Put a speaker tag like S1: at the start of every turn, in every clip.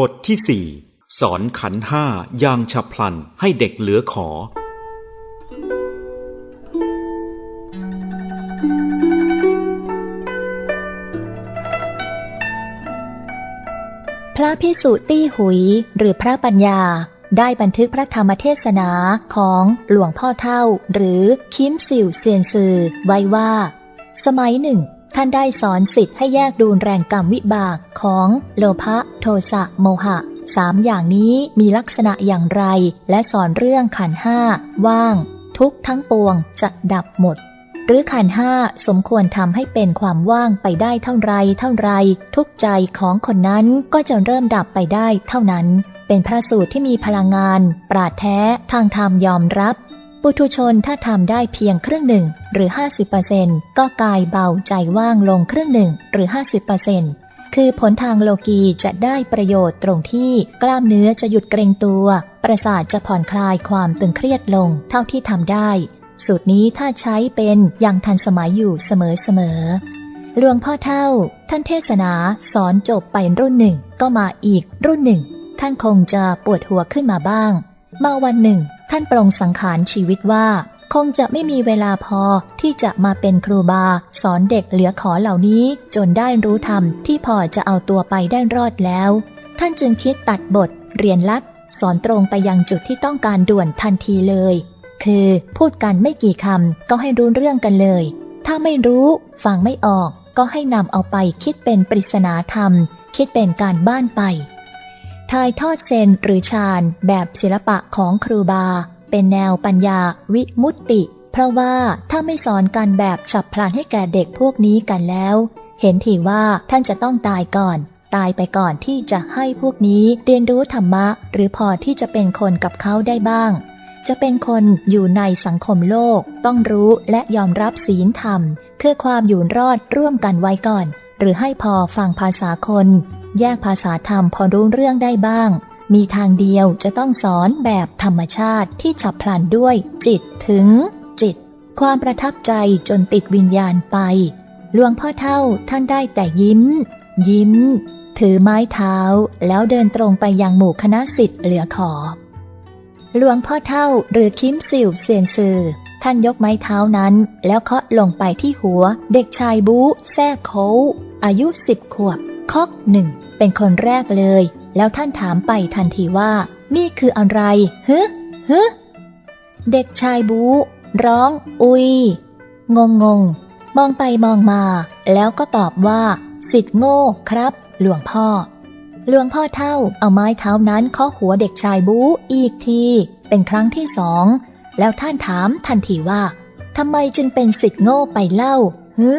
S1: บทที่สี่สอนขันห้าอย่างฉับพลันให้เด็กเหลือขอ
S2: พระพิสุตี้หุยหรือพระปัญญา ได้บันทึกพระธรรมเทศนาของหลวงพ่อเท่า หรือคิมสิวเซียนซือไว้ว่า สมัยหนึ่ง ท่านได้สอนสิทธิ์ให้แยกดูแรงกรรมวิบากของโลภะโทสะโมหะสามอย่างนี้มีลักษณะอย่างไร และสอนเรื่องขันห้าว่าง ทุกทั้งปวงจะดับหมด หรือขันห้าสมควรทำให้เป็นความว่างไปได้เท่าไรเท่าไร ทุกใจของคนนั้นก็จะเริ่มดับไปได้เท่านั้น เป็นพระสูตรที่มีพลังงาน ปราดแท้ทางธรรมยอมรับ ปุถุชนถ้าทำได้เพียงครึ่งหนึ่งหรือ 50%ก็กายเบาใจว่างลงครึ่งหนึ่งหรือ 50%คือผลทางโลกีจะได้ประโยชน์ตรงที่กล้ามเนื้อจะหยุดเกรงตัว ประสาทจะผ่อนคลายความตึงเครียดลงเท่าที่ทำได้ สูตรนี้ถ้าใช้เป็นยังทันสมัยอยู่เสมอๆหลวงพ่อเท่า ท่านเทศนาสอนจบไปรุ่นหนึ่งก็มาอีกรุ่นหนึ่ง ท่านคงจะปวดหัวขึ้นมาบ้าง มาวันหนึ่ง ท่านปรงสังขารชีวิตว่า คงจะไม่มีเวลาพอที่จะมาเป็นครูบา สอนเด็กเหลือขอเหล่านี้ จนได้รู้ธรรมที่พอจะเอาตัวไปได้รอดแล้ว ท่านจึงคิดตัดบท เรียนลัดสอนตรงไปยังจุดที่ต้องการด่วนทันทีเลย คือพูดกันไม่กี่คำก็ให้รู้เรื่องกันเลย ถ้าไม่รู้ฟังไม่ออก ก็ให้นำเอาไปคิดเป็นปริศนาธรรม คิดเป็นการบ้านไป ถ่ายทอดเซนหรือฌานแบบศิลปะของครูบา เป็นแนวปัญญาวิมุตติ เพราะว่าถ้าไม่สอนกันแบบฉับพลันให้แก่เด็กพวกนี้กันแล้ว เห็นทีว่าท่านจะต้องตายก่อน ตายไปก่อนที่จะให้พวกนี้เรียนรู้ธรรมะ หรือพอที่จะเป็นคนกับเขาได้บ้าง จะเป็นคนอยู่ในสังคมโลก ต้องรู้และยอมรับศีลธรรม คือความอยู่รอดร่วมกันไว้ก่อน หรือให้พอฟังภาษาคน แยกภาษาธรรมพอรู้เรื่องได้บ้าง มีทางเดียวจะต้องสอนแบบธรรมชาติที่ฉับพลันด้วย จิตถึง จิต ความประทับใจจนติดวิญญาณไปหลวงพ่อเท่าท่านได้แต่ยิ้ม ยิ้ม ถือไม้เท้าแล้วเดินตรงไปยังหมู่คณะสิทธิ์เหลือขอหลวงพ่อเท่าหรือคิมสิวเซียนซือท่านยกไม้เท้านั้น แล้วเคาะลงไปที่หัว เด็กชายบูแซ่โคอายุสิบขวบคอกหนึ่ง เป็นคนแรกเลย แล้วท่านถามไปทันทีว่า นี่คืออะไรฮึฮึเด็กชายบู ร้อง อุย งงงงมองไปมองมา แล้วก็ตอบว่า สิทธิ์โง่ครับ หลวงพ่อ หลวงพ่อเท่าเอาไม้เท้านั้นเคาะหัวเด็กชายบูอีกที เป็นครั้งที่สอง แล้วท่านถามทันทีว่าทำไมจึงเป็นสิทธิ์โง่ไปเล่าฮึ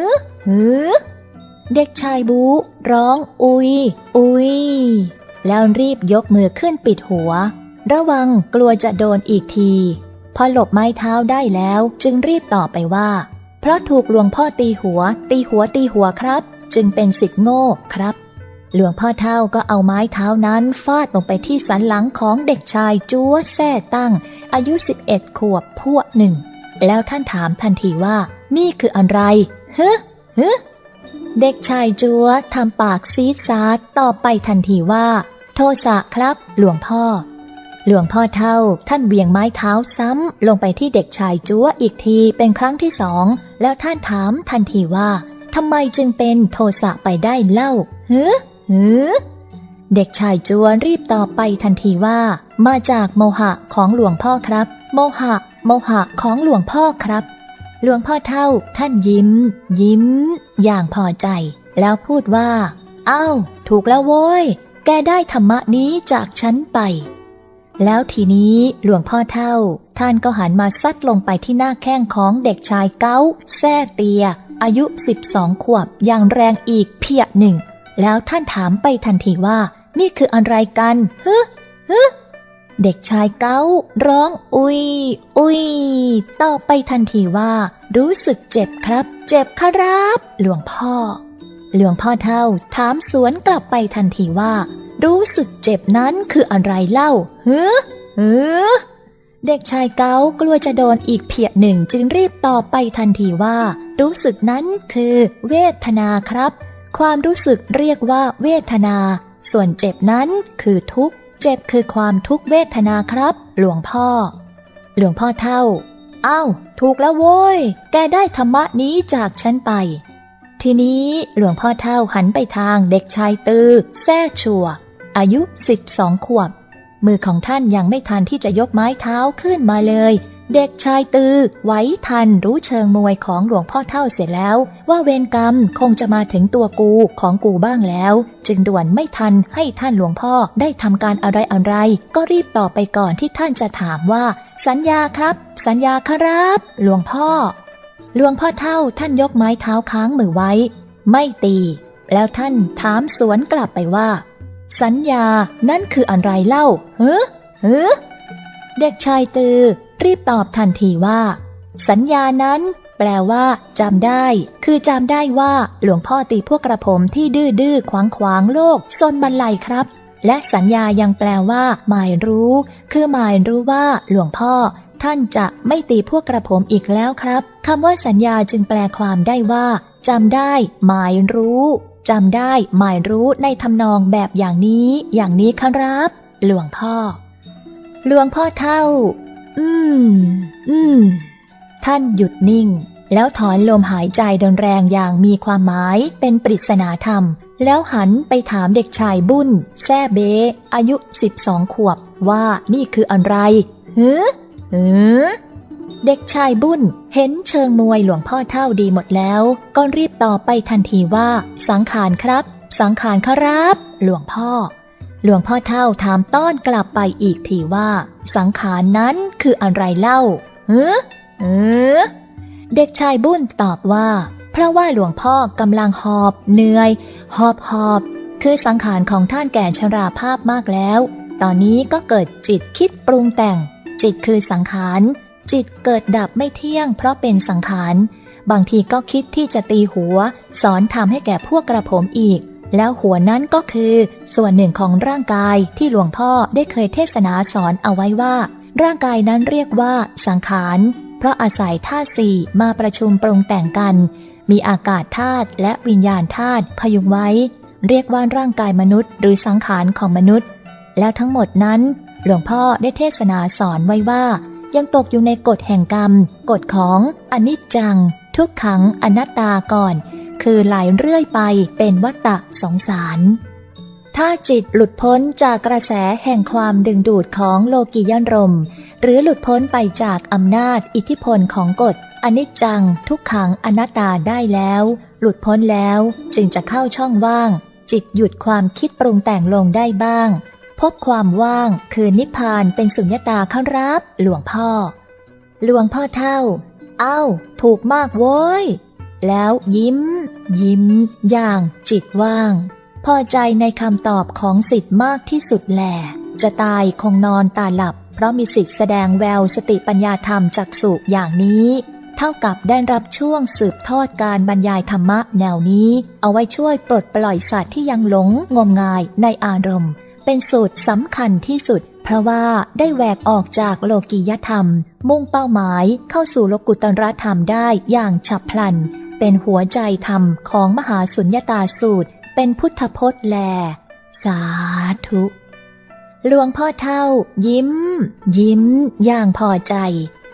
S2: ฮึ เด็กชายบูร้องอุย อุย แล้วรีบยกมือขึ้นปิดหัว ระวังกลัวจะโดนอีกที พอหลบไม้เท้าได้แล้วจึงรีบตอบไปว่า เพราะถูกหลวงพ่อตีหัว ตีหัวตีหัวครับ จึงเป็นสิทธิ์โง่ครับ หลวงพ่อเท่าก็เอาไม้เท้านั้นฟาดลงไปที่สันหลังของเด็กชายจัวแซ่ตั้ง อายุ 11 ขวบพวกหนึ่ง แล้วท่านถามทันทีว่า นี่คืออะไรเฮึฮึ เด็กชายจัวทำปากซีดซาดตอบไปทันทีว่า โทสะครับ หลวงพ่อ หลวงพ่อเท่าท่านเวียงไม้เท้าซ้ำลงไปที่เด็กชายจัวอีกทีเป็นครั้งที่สอง แล้วท่านถามทันทีว่าทำไมจึงเป็นโทสะไปได้เล่าเฮึฮึเด็กชายจัวรีบตอบไปทันทีว่า มาจากโมหะของหลวงพ่อครับ โมหะ โมหะของหลวงพ่อครับ หลวงพ่อเท่า ท่านยิ้ม ยิ้ม อย่างพอใจ แล้วพูดว่า อ้าว ถูกแล้วโว้ย แกได้ธรรมะนี้จากฉันไป แล้วทีนี้หลวงพ่อเท่า ท่านก็หันมาซัดลงไปที่หน้าแข้งของเด็กชายเก้าแซ่เตีย อายุ 12 ขวบอย่างแรงอีกเพียหนึ่ง แล้วท่านถามไปทันทีว่า นี่คืออะไรกันฮึฮึ เด็กชายเก้าร้องอุยอุยต่อไปทันทีว่า รู้สึกเจ็บครับ เจ็บครับ หลวงพ่อ หลวงพ่อเท่าถามสวนกลับไปทันทีว่า รู้สึกเจ็บนั้นคืออะไรเล่าเฮ้อเฮ้อเด็กชายเก้ากลัวจะโดนอีกเพียหนึ่งจึงรีบตอบไปทันทีว่า รู้สึกนั้นคือ เวทนาครับ ความรู้สึกเรียกว่าเวทนา ส่วนเจ็บนั้นคือทุกข์ เจ็บคือความทุกขเวทนาครับ หลวงพ่อ หลวงพ่อเท่า อ้าว ถูกแล้วโว้ย แกได้ธรรมะนี้จากฉันไป ทีนี้หลวงพ่อเท่าหันไปทางเด็กชายตือ แซ่ชัว อายุ12ขวบ มือของท่านยังไม่ทันที่จะยกไม้เท้าขึ้นมาเลย เด็กชายตือไหวทันรู้เชิงมวยของหลวงพ่อเท่าเสร็จแล้ว ว่าเวรกรรมคงจะมาถึงตัวกูของกูบ้างแล้ว จึงด่วนไม่ทันให้ท่านหลวงพ่อได้ทำการอะไรอะไร ก็รีบตอบไปก่อนที่ท่านจะถามว่า สัญญาครับ สัญญาครับ หลวงพ่อ หลวงพ่อเท่าท่านยกไม้เท้าค้างมือไว้ ไม่ตี แล้วท่านถามสวนกลับไปว่า สัญญานั่นคืออะไรเล่าเฮ้อเฮ้อเด็กชายตือ รีบตอบทันทีว่า สัญญานั้น แปลว่าจำได้ คือจำได้ว่าหลวงพ่อตีพวกกระผมที่ดื้อดื้อขวางขวางโลกซนบันไลครับ และสัญญายังแปลว่า หมายรู้ คือหมายรู้ว่า หลวงพ่อ ท่านจะไม่ตีพวกกระผมอีกแล้วครับคำว่าสัญญาจึงแปลความได้ว่าจำได้ หมายรู้จำได้หมายรู้ในทำนองแบบอย่างนี้ อย่างนี้ครับ หลวงพ่อ หลวงพ่อเท่า อืม อืม ท่านหยุดนิ่ง แล้วถอนลมหายใจแรงๆอย่างมีความหมายเป็นปริศนาธรรม แล้วหันไปถามเด็กชายบุญแซ่เบอายุ12ขวบ ว่านี่คืออะไรเฮ้อเฮ้อเด็กชายบุญเห็นเชิงมวยหลวงพ่อเท่าดีหมดแล้ว ก็รีบตอบไปทันทีว่า สังขารครับ สังขารครับ หลวงพ่อ หลวงพ่อเท่าถามต้อนกลับไปอีกทีว่า สังขารนั้นคืออะไรเล่าเฮ้อเออเด็กชายบุญตอบว่า เพราะว่าหลวงพ่อกำลังหอบเหนื่อย หอบหอบ คือสังขารของท่านแก่ชราภาพมากแล้ว ตอนนี้ก็เกิดจิตคิดปรุงแต่ง จิตคือสังขาร จิตเกิดดับไม่เที่ยง เพราะเป็นสังขาร บางทีก็คิดที่จะตีหัว สอนทำให้แก่พวกกระผมอีก แล้วหัวนั้นก็คือส่วนหนึ่งของร่างกายที่หลวงพ่อได้เคยเทศนาสอนเอาไว้ว่า ร่างกายนั้นเรียกว่าสังขาร เพราะอาศัยธาตุสี่มาประชุมปรุงแต่งกัน มีอากาศธาตุและวิญญาณธาตุพยุงไว้ เรียกว่าร่างกายมนุษย์ หรือสังขารของมนุษย์ แล้วทั้งหมดนั้น หลวงพ่อได้เทศนาสอนไว้ว่า ยังตกอยู่ในกฎแห่งกรรม กฎของอนิจจัง ทุกขังอนัตตาก่อน คือไหลเรื่อยไปเป็นวัฏฏะสงสาร ถ้าจิตหลุดพ้นจากกระแสแห่งความดึงดูดของโลกียนรม หรือหลุดพ้นไปจากอำนาจอิทธิพลของกฎอนิจจังทุกขังอนัตตาได้แล้ว หลุดพ้นแล้วจึงจะเข้าช่องว่าง จิตหยุดความคิดปรุงแต่งลงได้บ้าง พบความว่างคือนิพพานเป็นสุญญตาเข้ารับ หลวงพ่อ หลวงพ่อเท่า เอ้า ถูกมากโว้ย แล้วยิ้ม ยิ้ม อย่างจิตว่าง พอใจในคำตอบของสิทธิ์มากที่สุดแหลจะตายคงนอนตาหลับ เพราะมีสิทธิ์แสดงแววสติปัญญาธรรมจักสุอย่างนี้ เท่ากับได้รับช่วงสืบทอดการบรรยายธรรมะแนวนี้ เอาไว้ช่วยปลดปล่อยสัตว์ที่ยังหลงงมงายในอารมณ์ เป็นสูตรสำคัญที่สุด เพราะว่าได้แหวกออกจากโลกียธรรม มุ่งเป้าหมายเข้าสู่โลกุตรธรรมได้อย่างฉับพลัน เป็นหัวใจธรรมของมหาสุญญตาสูตร เป็นพุทธพจน์แล สาธุ หลวงพ่อเท่า ยิ้ม ยิ้ม อย่างพอใจ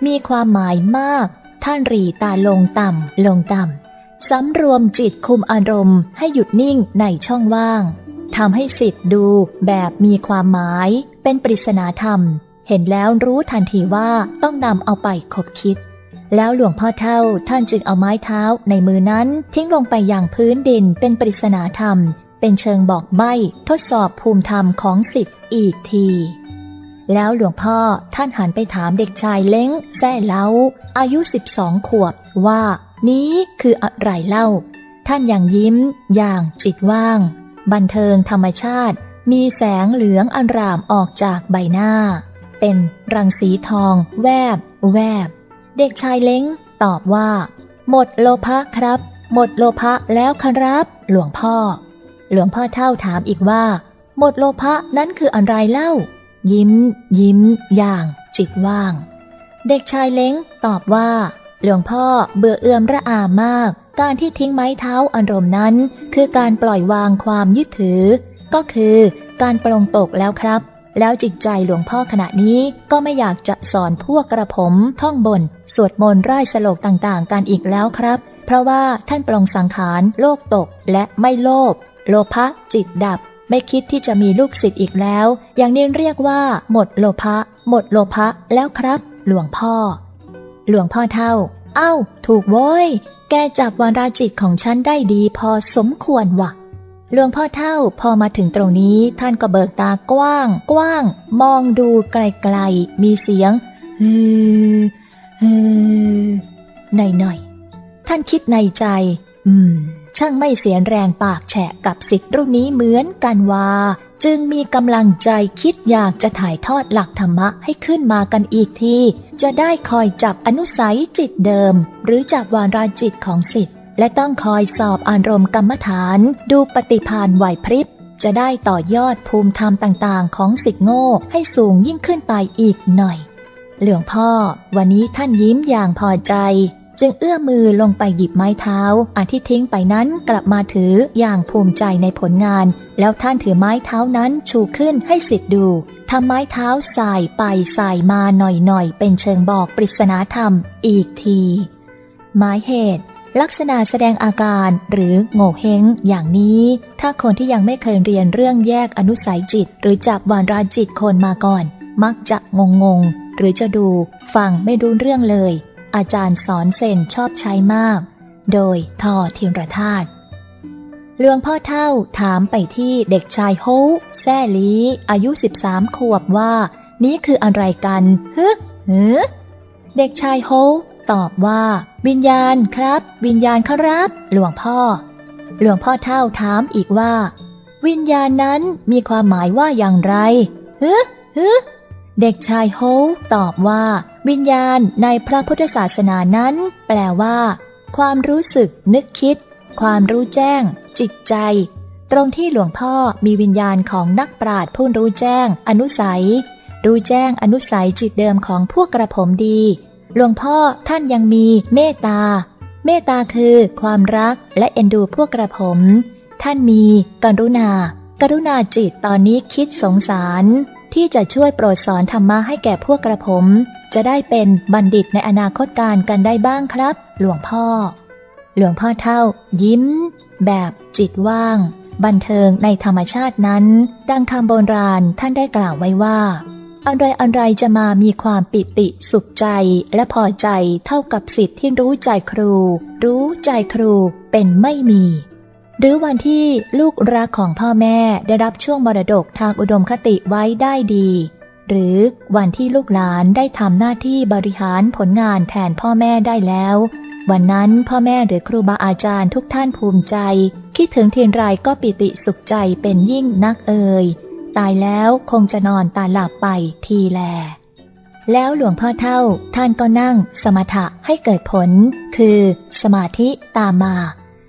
S2: มีความหมายมาก ท่านรีตาลงต่ำลงต่ำสำรวมจิตคุมอารมณ์ให้หยุดนิ่งในช่องว่างทำให้สิทธิ์ดูแบบมีความหมาย เป็นปริศนาธรรม เห็นแล้วรู้ทันทีว่าต้องนำเอาไปคบคิด แล้วหลวงพ่อเท่าท่านจึงเอาไม้เท้าในมือนั้น ทิ้งลงไปอย่างพื้นดินเป็นปริศนาธรรม เป็นเชิงบอกใบ้ทดสอบภูมิธรรมของสิทธิ์อีกที แล้วหลวงพ่อท่านหันไปถามเด็กชายเล้งแซ่เล้า อายุ 12 ขวบว่า นี้คืออะไรเล่า ท่านอยังยิ้ม อย่างจิตว่าง บันเทิงธรรมชาติ มีแสงเหลืองอันรามออกจากใบหน้า เป็นรังสีทอง แวบ แวบ เด็กชายเล้งตอบว่า หมดโลภะครับ หมดโลภะแล้วครับ หลวงพ่อ หลวงพ่อเท่าถามอีกว่า หมดโลภะนั้นคืออะไรเล่า ยิ้ม ยิ้ม อย่างจิตว่าง เด็กชายเล้งตอบว่า หลวงพ่อเบื่อเอื่อมระอามาก การที่ทิ้งไม้เท้าอารมณ์นั้น คือการปล่อยวางความยึดถือ ก็คือการปรงตกแล้วครับ แล้วจิตใจหลวงพ่อขณะนี้ก็ไม่อยากจะสอนพวกกระผมท่องบน สวดมนต์ไร้สโลกต่างๆ กันอีกแล้วครับ เพราะว่าท่านปรงสังขารโลกตกและไม่โลภโลภะจิตดับ ไม่คิดที่จะมีลูกศิษย์อีกแล้ว อย่างนี้เรียกว่า หมดโลภะหมดโลภะแล้วครับ หลวงพ่อ หลวงพ่อเท่า เอ้า ถูกโว้ย แกจับวาราจิตของฉันได้ดีพอสมควรวะ หลวงพ่อเท่าพอมาถึงตรงนี้ท่านก็เบิกตากว้าง กว้าง มองดูไกลๆ มีเสียงฮือฮือหน่อยๆ ท่านคิดในใจ อืม ช่างไม่เสียแรงปากแฉะกับสิทธิ์รุ่นนี้เหมือนกันว่า จึงมีกำลังใจคิดอยากจะถ่ายทอดหลักธรรมะให้ขึ้นมากันอีกที จะได้คอยจับอนุสัยจิตเดิม หรือจับวาราจิตของสิทธิ์ และต้องคอยสอบอารมณ์กรรมฐาน ดูปฏิพานไหวพริบ จะได้ต่อยอดภูมิธรรมต่างๆ ของสิทธิโง่ให้สูงยิ่งขึ้นไปอีกหน่อย หลวงพ่อ วันนี้ท่านยิ้มอย่างพอใจ จึงเอื้อมือลงไปหยิบไม้เท้าอันที่ทิ้งไปนั้นกลับมาถืออย่างภูมิใจในผลงาน แล้วท่านถือไม้เท้านั้นชูขึ้นให้สิทธิ์ดูทำไม้เท้าสายไปสายมาหน่อยๆเป็นเชิงบอกปริศนาธรรมอีกทีหมายเหตุ ลักษณะแสดงอาการหรือโง่เฮงอย่างนี้ ถ้าคนที่ยังไม่เคยเรียนเรื่องแยกอนุสัยจิต หรือจับวานราจิตคนมาก่อน มักจะงงงๆหรือจะดูฟังไม่รู้เรื่องเลย อาจารย์สอนเซนชอบใช้มาก โดยทอทินรธาตุหลวงพ่อเท่าถามไปที่เด็กชายโฮแซ่ลีอายุ 13 ขวบว่า นี่คืออะไรกันฮึฮึเด็กชายโฮ ตอบว่า วิญญาณครับ วิญญาณครับ หลวงพ่อ หลวงพ่อเท่าถามอีกว่า วิญญาณนั้นมีความหมายว่าอย่างไรฮึฮึเด็กชายโฮตอบว่า วิญญาณในพระพุทธศาสนานั้น แปลว่า ความรู้สึกนึกคิด ความรู้แจ้ง จิตใจ ตรงที่หลวงพ่อมีวิญญาณของนักปราชญ์ผู้รู้แจ้ง อนุสัย รู้แจ้งอนุสัยจิตเดิมของพวกกระผมดี หลวงพ่อท่านยังมีเมตตา เมตตาคือความรักและเอ็นดูพวกกระผม ท่านมีกรุณา กรุณาจิตตอนนี้คิดสงสาร ที่จะช่วยโปรดสอนธรรมะให้แก่พวกกระผม จะได้เป็นบัณฑิตในอนาคตการกันได้บ้างครับ หลวงพ่อ หลวงพ่อเท่า ยิ้ม แบบจิตว่าง บันเทิงในธรรมชาตินั้น ดังคำโบราณท่านได้กล่าวไว้ว่า อะไรอะไรจะมามีความปิติสุขใจและพอใจเท่ากับสิทธิ์ที่รู้ใจครู รู้ใจครูเป็นไม่มี หรือวันที่ลูกรักของพ่อแม่ได้รับช่วงมรดกทางอุดมคติไว้ได้ดี หรือวันที่ลูกหลานได้ทำหน้าที่บริหารผลงานแทนพ่อแม่ได้แล้ว วันนั้นพ่อแม่หรือครูบาอาจารย์ทุกท่านภูมิใจ คิดถึงเทียนไรก็ปิติสุขใจเป็นยิ่งนักเอ่ย ตายแล้วคงจะนอนตาหลับไปทีแล แล้วหลวงพ่อเท่าท่านก็นั่งสมถะให้เกิดผล คือสมาธิตามมา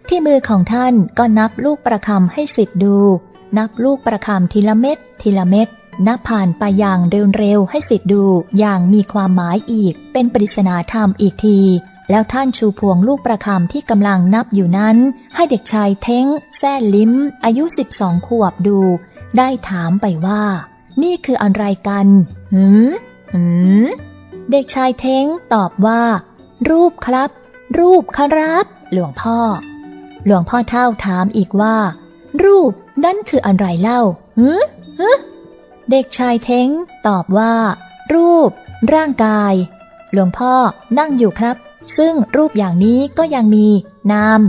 S2: ที่มือของท่านก็นับลูกประคำให้สิทธิ์ดู นับลูกประคำทีละเม็ดทีละเม็ดนับผ่านไปอย่างเร็วๆให้สิทธิ์ดูอย่างมีความหมายอีก เป็นปริศนาธรรมอีกทีแล้วท่านชูพวงลูกประคำที่กำลังนับอยู่นั้น ให้เด็กชายเท้งแซ่ลิ้ม อายุ 12 ขวบดู ได้ถามไปว่า นี่คืออะไรกันหืมหืมเด็กชายเท้งตอบว่า รูปครับ รูปครับ หลวงพ่อ หลวงพ่อเท่าถามอีกว่า รูปนั่นคืออะไรเล่าหืมฮเด็กชายเท้งตอบว่า รูป ร่างกาย หลวงพ่อนั่งอยู่ครับ ซึ่งรูปอย่างนี้ก็ยังมีนาม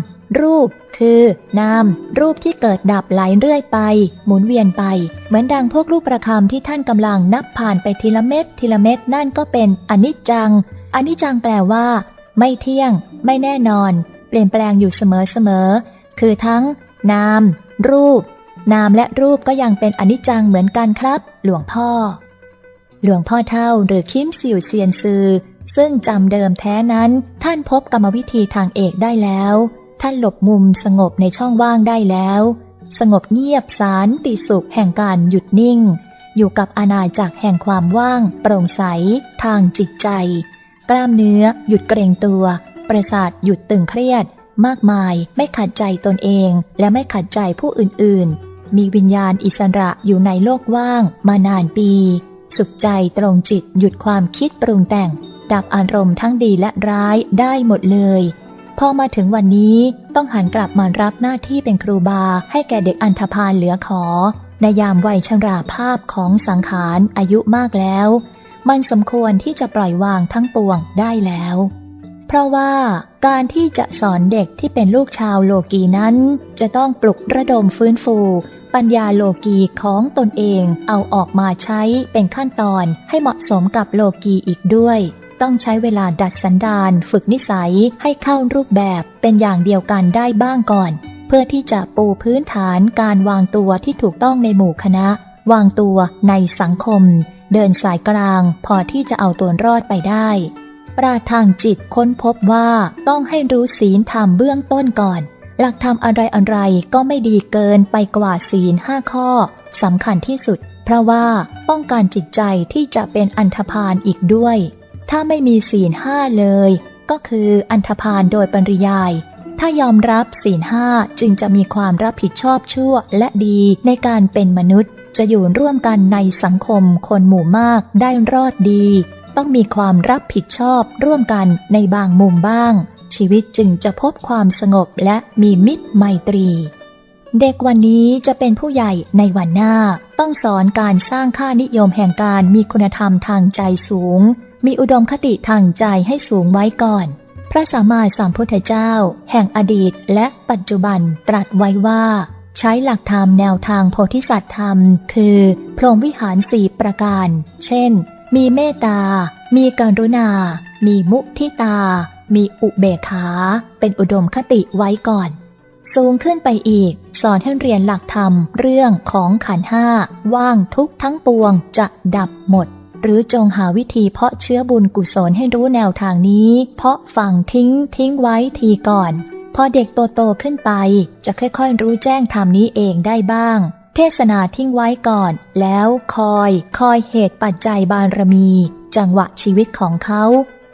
S2: รูป คือ นาม รูปที่เกิดดับไหลเรื่อยไป หมุนเวียนไป เหมือนดังพวกรูปประคำที่ท่านกำลังนับผ่านไปทีละเม็ดทีละเม็ดนั่นก็เป็นอนิจจัง อนิจจังแปลว่า ไม่เที่ยง ไม่แน่นอน เปลี่ยนแปลงอยู่เสมอเสมอ คือทั้ง นาม รูป นามและรูปก็ยังเป็นอนิจจังเหมือนกันครับ หลวงพ่อ หลวงพ่อเท่าหรือคิมสิวเซียนซือซึ่งจำเดิมแท้นั้นท่านพบกรรมวิธีทางเอกได้แล้ว ท่านหลบมุมสงบในช่องว่างได้แล้ว สงบเงียบสารติสุขแห่งการหยุดนิ่ง อยู่กับอาณาจักรแห่งความว่าง โปร่งใส ทางจิตใจ กล้ามเนื้อ หยุดเกรงตัว ประสาทหยุดตึงเครียด มากมายไม่ขัดใจตนเอง และไม่ขัดใจผู้อื่นๆ มีวิญญาณอิสระอยู่ในโลกว่างมานานปี สุขใจตรงจิตหยุดความคิดปรุงแต่ง ดับอารมณ์ทั้งดีและร้ายได้หมดเลย พอมาถึงวันนี้ต้องหันกลับมารับหน้าที่เป็นครูบาให้แก่เด็กอันธพาลเหลือขอ ในยามวัยชราภาพของสังขารอายุมากแล้ว มันสมควรที่จะปล่อยวางทั้งปวงได้แล้ว เพราะว่าการที่จะสอนเด็กที่เป็นลูกชาวโลกีนั้น จะต้องปลุกระดมฟื้นฟู ปัญญาโลกีของตนเองเอาออกมาใช้เป็นขั้นตอนให้เหมาะสมกับโลกีอีกด้วย ต้องใช้เวลาดัดสันดานฝึกนิสัยให้เข้ารูปแบบเป็นอย่างเดียวกันได้บ้างก่อน เพื่อที่จะปูพื้นฐานการวางตัวที่ถูกต้องในหมู่คณะ วางตัวในสังคม เดินสายกลางพอที่จะเอาตัวรอดไปได้ ปราทางจิตค้นพบว่าต้องให้รู้ศีลธรรมเบื้องต้นก่อน หลักธรรมอะไรอะไรก็ไม่ดีเกินไปกว่าศีลห้าข้อสำคัญที่สุดเพราะว่าป้องกันจิตใจที่จะเป็นอันธพาลอีกด้วย ถ้าไม่มีศีลห้าเลย ก็คืออันธพาลโดยปริยาย ถ้ายอมรับศีลห้าจึงจะมีความรับผิดชอบชั่วและดีในการเป็นมนุษย์ จะอยู่ร่วมกันในสังคมคนหมู่มากได้รอดดี ต้องมีความรับผิดชอบร่วมกันในบางมุมบ้าง ชีวิตจึงจะพบความสงบและมีมิตรไมตรีเด็กวันนี้จะเป็นผู้ใหญ่ในวันหน้า ต้องสอนการสร้างค่านิยมแห่งการมีคุณธรรมทางใจสูง มีอุดมคติทางใจให้สูงไว้ก่อน พระสัมมาสัมพุทธเจ้า แห่งอดีตและปัจจุบันตรัสไว้ว่า ใช้หลักธรรมแนวทางโพธิสัตว์ธรรม คือพรหมวิหารสี่ประการ เช่น มีเมตตา มีกรุณา มีมุทิตา มีอุเบกขา เป็นอุดมคติไว้ก่อน สูงขึ้นไปอีก สอนให้เรียนหลักธรรมเรื่องของขันห้าว่างทุกทั้งปวงจะดับหมด หรือจงหาวิธีเพาะเชื้อบุญกุศลให้รู้แนวทางนี้ เพาะฝังทิ้ง ทิ้งไว้ทีก่อน พอเด็กโตโตๆขึ้นไป จะค่อยๆรู้แจ้งธรรมนี้เองได้บ้าง เทศนาทิ้งไว้ก่อน แล้วคอย คอยเหตุปัจจัยบารมี จังหวะชีวิตของเขา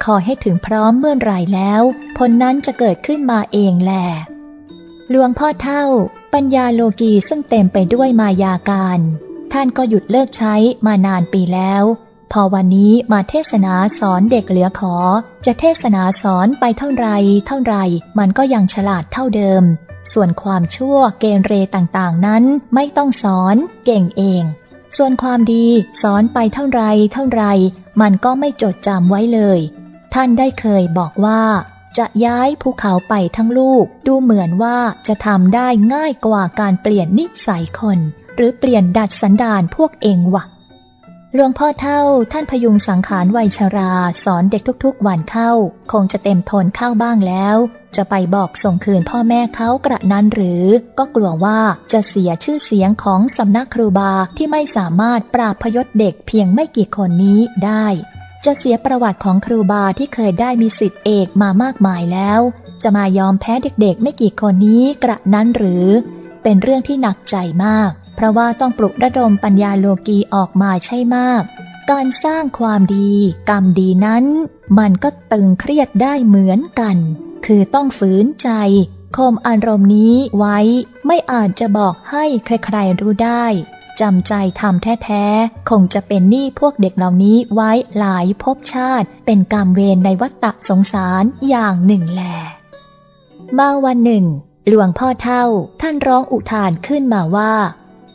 S2: คอยให้ถึงพร้อมเมื่อไรแล้วผลนั้นจะเกิดขึ้นมาเองแหละหลวงพ่อเท่า ปัญญาโลกีซึ่งเต็มไปด้วยมายาการ ท่านก็หยุดเลิกใช้มานานปีแล้ว พอวันนี้มาเทศนาสอนเด็กเหลือขอ จะเทศนาสอนไปเท่าไรเท่าไรมันก็ยังฉลาดเท่าเดิม ส่วนความชั่วเกณเรต่างๆนั้นไม่ต้องสอนเก่งเอง ส่วนความดีสอนไปเท่าไรเท่าไรมันก็ไม่จดจำไว้เลย ท่านได้เคยบอกว่า จะย้ายภูเขาไปทั้งลูก ดูเหมือนว่าจะทำได้ง่ายกว่าการเปลี่ยนนิสัยคน หรือเปลี่ยนดัดสันดานพวกเองวะ หลวงพ่อเท่าท่านพยุงสังขารวัยชรา สอนเด็กทุกๆ วันเข้า คงจะเต็มทนเข้าบ้างแล้ว จะไปบอกส่งคืนพ่อแม่เขากระนั้นหรือ ก็กลัวว่าจะเสียชื่อเสียงของสำนักครูบาที่ไม่สามารถปราบพยศเด็กเพียงไม่กี่คนนี้ได้ จะเสียประวัติของครูบาที่เคยได้มีสิทธิเอกมามากมายแล้ว จะมายอมแพ้เด็กๆ ไม่กี่คนนี้กระนั้นหรือ เป็นเรื่องที่หนักใจมาก เพราะว่าต้องปลุกระดมปัญญาโลกีออกมาใช่มาก การสร้างความดี กรรมดีนั้น มันก็ตึงเครียดได้เหมือนกัน คือต้องฝืนใจคมอารมณ์นี้ไว้ไม่อาจจะบอกให้ใครๆรู้ได้จำใจทำแท้ๆ คงจะเป็นหนี้พวกเด็กเหล่านี้ไว้หลายภพชาติ เป็นกรรมเวรในวัฏฏะสงสารอย่างหนึ่งแล มาวันหนึ่ง หลวงพ่อเท่าท่านร้องอุทานขึ้นมาว่า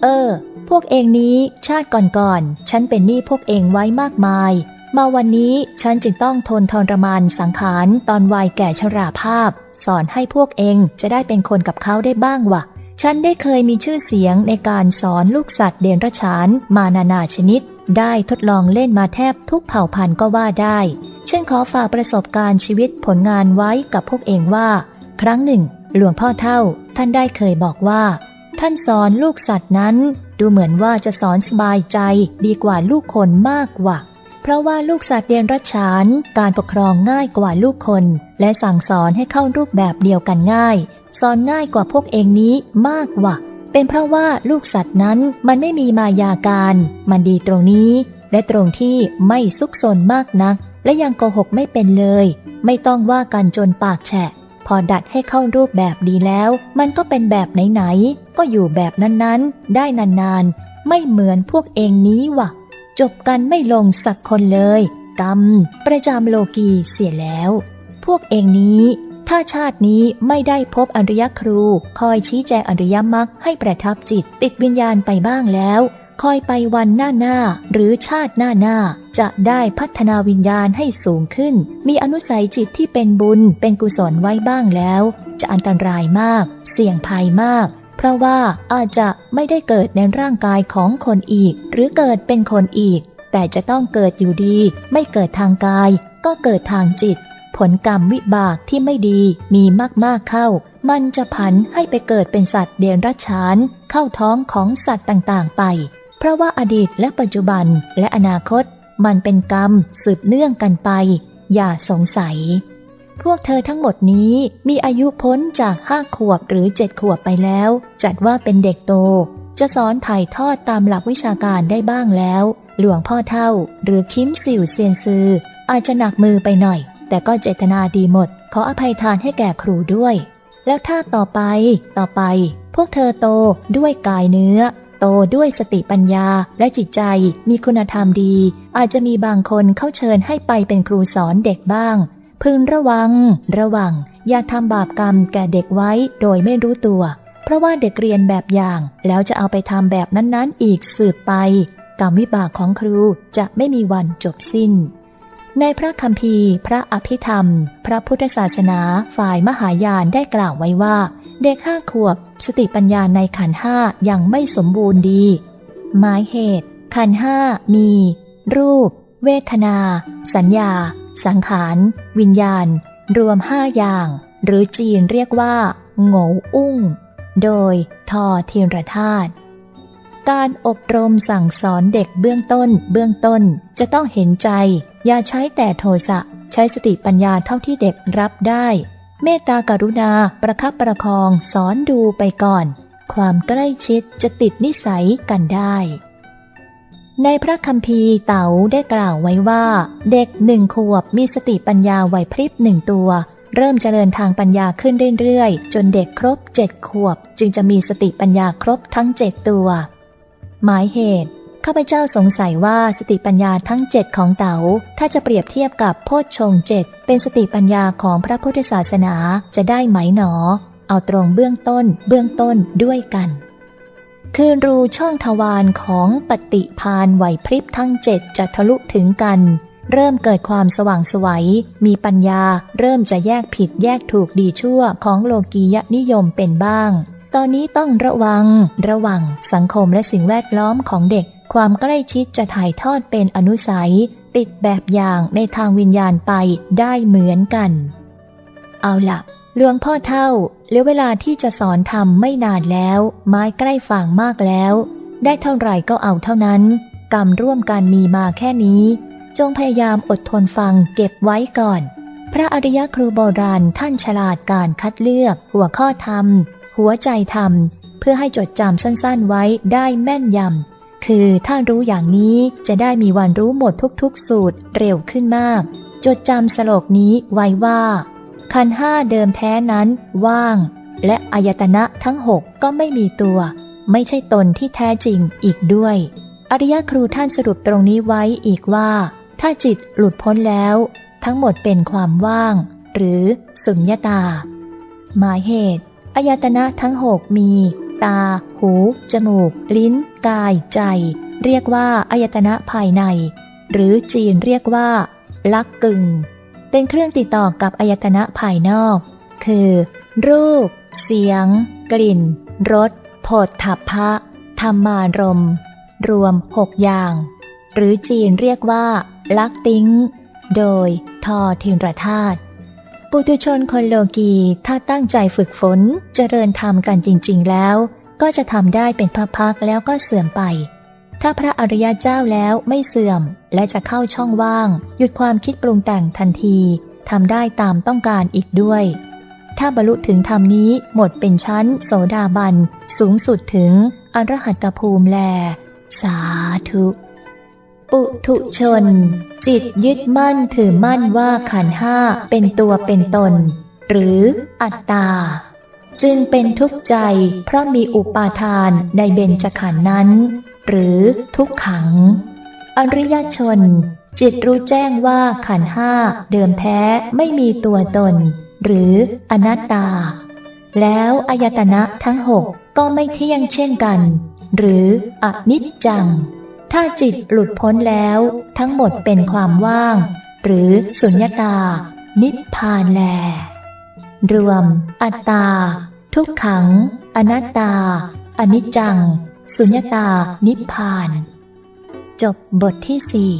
S2: เออ พวกเองนี้ชาติก่อนๆ ฉันเป็นหนี้พวกเองไว้มากมาย มาวันนี้ฉันจึงต้องทนทรมานสังขารตอนวัยแก่ชราภาพ สอนให้พวกเองจะได้เป็นคนกับเขาได้บ้างวะฉันได้เคยมีชื่อเสียงในการสอนลูกสัตว์เดรัจฉานมานานาชนิด ได้ทดลองเล่นมาแทบทุกเผ่าพันธุ์ก็ว่าได้ฉันขอฝากประสบการณ์ชีวิตผลงานไว้กับพวกเองว่า ครั้งหนึ่ง หลวงพ่อเท่า ท่านได้เคยบอกว่า ท่านสอนลูกสัตว์นั้น ดูเหมือนว่าจะสอนสบายใจดีกว่าลูกคนมากกว่า เพราะว่าลูกสัตว์เดรัจฉานการปกครองง่ายกว่าลูกคน และสั่งสอนให้เข้ารูปแบบเดียวกันง่าย สอนง่ายกว่าพวกเองนี้มากกว่า เป็นเพราะว่าลูกสัตว์นั้นมันไม่มีมายาการ มันดีตรงนี้ และตรงที่ไม่ซุกซนมากนัก และยังโกหกไม่เป็นเลย ไม่ต้องว่ากันจนปากแฉะ พอดัดให้เข้ารูปแบบดีแล้ว มันก็เป็นแบบไหนๆ ก็อยู่แบบนั้นๆ ได้นานๆ ไม่เหมือนพวกเองนี้วะจบกันไม่ลงสักคนเลย กรรม ประจำโลกีเสียแล้ว พวกเองนี้ ถ้าชาตินี้ไม่ได้พบอริยครู คอยชี้แจงอริยมรรคให้ประทับจิตติดวิญญาณไปบ้างแล้ว คอยไปวันหน้าหน้าหรือชาติหน้าหน้า จะได้พัฒนาวิญญาณให้สูงขึ้น มีอนุสัยจิตที่เป็นบุญเป็นกุศลไว้บ้างแล้ว จะอันตรายมาก เสี่ยงภัยมาก เพราะว่าอาจจะไม่ได้เกิดในร่างกายของคนอีก หรือเกิดเป็นคนอีก แต่จะต้องเกิดอยู่ดี ไม่เกิดทางกาย ก็เกิดทางจิต ผลกรรมวิบากที่ไม่ดีมีมากๆเข้า มันจะผันให้ไปเกิดเป็นสัตว์เดรัจฉาน เข้าท้องของสัตว์ต่างๆ ไป เพราะว่าอดีตและปัจจุบันและอนาคต มันเป็นกรรมสืบเนื่องกันไป อย่าสงสัย พวกเธอทั้งหมดนี้มีอายุพ้นจากห้าขวบหรือเจ็ดขวบไปแล้ว จัดว่าเป็นเด็กโต จะสอนถ่ายทอดตามหลักวิชาการได้บ้างแล้ว หลวงพ่อเท่า หรือคิมสิวเซียนซือ อาจจะหนักมือไปหน่อย แต่ก็เจตนาดีหมด ขออภัยทานให้แก่ครูด้วย แล้วถ้าต่อไป ต่อไป พวกเธอโตด้วยกายเนื้อ โตด้วยสติปัญญาและจิตใจมีคุณธรรมดี อาจจะมีบางคนเข้าเชิญให้ไปเป็นครูสอนเด็กบ้าง พึงระวัง ระวัง อย่าทำบาปกรรมแก่เด็กไว้โดยไม่รู้ตัว เพราะว่าเด็กเรียนแบบอย่าง แล้วจะเอาไปทำแบบนั้นๆ อีกสืบไป กรรมวิบากของครูจะไม่มีวันจบสิ้น ในพระคัมภีร์ พระอภิธรรม พระพุทธศาสนาฝ่ายมหายานได้กล่าวไว้ว่า เด็กห้าขวบ สติปัญญาในขันห้ายังไม่สมบูรณ์ดี หมายเหตุ ขันห้ามี รูป เวทนา สัญญา สังขาร วิญญาณ รวมห้าอย่าง หรือจีนเรียกว่าโงอุ้ง โดยทอเทียนรธาตุการอบรมสั่งสอนเด็กเบื้องต้น เบื้องต้นจะต้องเห็นใจ อย่าใช้แต่โทสะ ใช้สติปัญญาเท่าที่เด็กรับได้ เมตตากรุณาประคับประคองสอนดูไปก่อน ความใกล้ชิดจะติดนิสัยกันได้ ในพระคัมภีร์เต๋าได้กล่าวไว้ว่า เด็กหนึ่งขวบมีสติปัญญาไหวพริบหนึ่งตัว เริ่มเจริญทางปัญญาขึ้นเรื่อยๆ จนเด็กครบเจ็ดขวบ จึงจะมีสติปัญญาครบทั้งเจ็ดตัว หมายเหตุ ข้าพเจ้าสงสัยว่าสติปัญญาทั้งเจ็ดของเต๋าถ้าจะเปรียบเทียบกับโพชฌงเจ็ดเป็นสติปัญญาของพระพุทธศาสนาจะได้ไหมหนอ เอาตรงเบื้องต้นเบื้องต้นด้วยกัน คือรูช่องทวารของปฏิพานไหวพริบทั้งเจ็ดจะทะลุถึงกัน เริ่มเกิดความสว่างสวัยมีปัญญาเริ่มจะแยกผิดแยกถูกดีชั่วของโลกียนิยมเป็นบ้าง ตอนนี้ต้องระวัง ระวังสังคมและสิ่งแวดล้อมของเด็ก ความใกล้ชิดจะถ่ายทอดเป็นอนุสัย ติดแบบอย่างในทางวิญญาณไปได้เหมือนกัน เอาล่ะหลวงพ่อเท่าเหลือเวลาที่จะสอนทำไม่นานแล้ว ไม้ใกล้ฝั่งมากแล้ว ได้เท่าไหร่ก็เอาเท่านั้น กรรมร่วมกันมีมาแค่นี้ จงพยายามอดทนฟังเก็บไว้ก่อน พระอริยครูโบราณท่านฉลาดการคัดเลือก หัวข้อธรรม หัวใจธรรม เพื่อให้จดจำสั้นๆไว้ได้แม่นยำ คือถ้ารู้อย่างนี้จะได้มีวันรู้หมดทุกๆ สูตรเร็วขึ้นมาก จดจำสโลกนี้ไว้ว่าขันห้าเดิมแท้นั้นว่าง และอายตนะทั้งหกก็ไม่มีตัว ไม่ใช่ตนที่แท้จริงอีกด้วย อริยครูท่านสรุปตรงนี้ไว้อีกว่า ถ้าจิตหลุดพ้นแล้ว ทั้งหมดเป็นความว่าง หรือสุญญตา หมายเหตุอายตนะทั้งหกมี ตา หู จมูก ลิ้น กาย ใจ เรียกว่าอายตนะภายใน หรือจีนเรียกว่า ลักกึง เป็นเครื่องติดต่อกับอายตนะภายนอก คือ รูป เสียง กลิ่น รสโผฏฐัพพะ ธรรมารม รวมหกอย่าง หรือจีนเรียกว่า ลักติ้ง โดยทอทินรธาตุ ปุตุชนคนโลกีถ้าตั้งใจฝึกฝนเจริญธรรมกันจริง ๆ แล้ว ก็จะทำได้เป็นพักๆแล้วก็เสื่อมไป ถ้าพระอริยเจ้าแล้วไม่เสื่อม และจะเข้าช่องว่าง หยุดความคิดปรุงแต่งทันทีทำได้ตามต้องการอีกด้วย ถ้าบรรลุถึงธรรมนี้หมดเป็นชั้น โสดาบัน สูงสุดถึงอรหัตภูมิแล สาธุ ปุถุชน จิตยึดมั่นถือมั่นว่าขันห้าเป็นตัวเป็นตน หรืออัตตา จึงเป็นทุกข์ใจเพราะมีอุปาทานในเบญจขันธ์นั้น หรือทุกขัง อริยชน จิตรู้แจ้งว่าขันห้าเดิมแท้ไม่มีตัวตน หรืออนัตตา แล้วอายตนะทั้งหกก็ไม่เที่ยงเช่นกัน หรืออนิจจัง ถ้าจิตหลุดพ้นแล้ว ทั้งหมดเป็นความว่าง หรือสุญญตา นิพพานแล รวม อัตตา ทุกขัง อนัตตา อนิจจัง สุญญตา นิพพาน จบบทที่สี่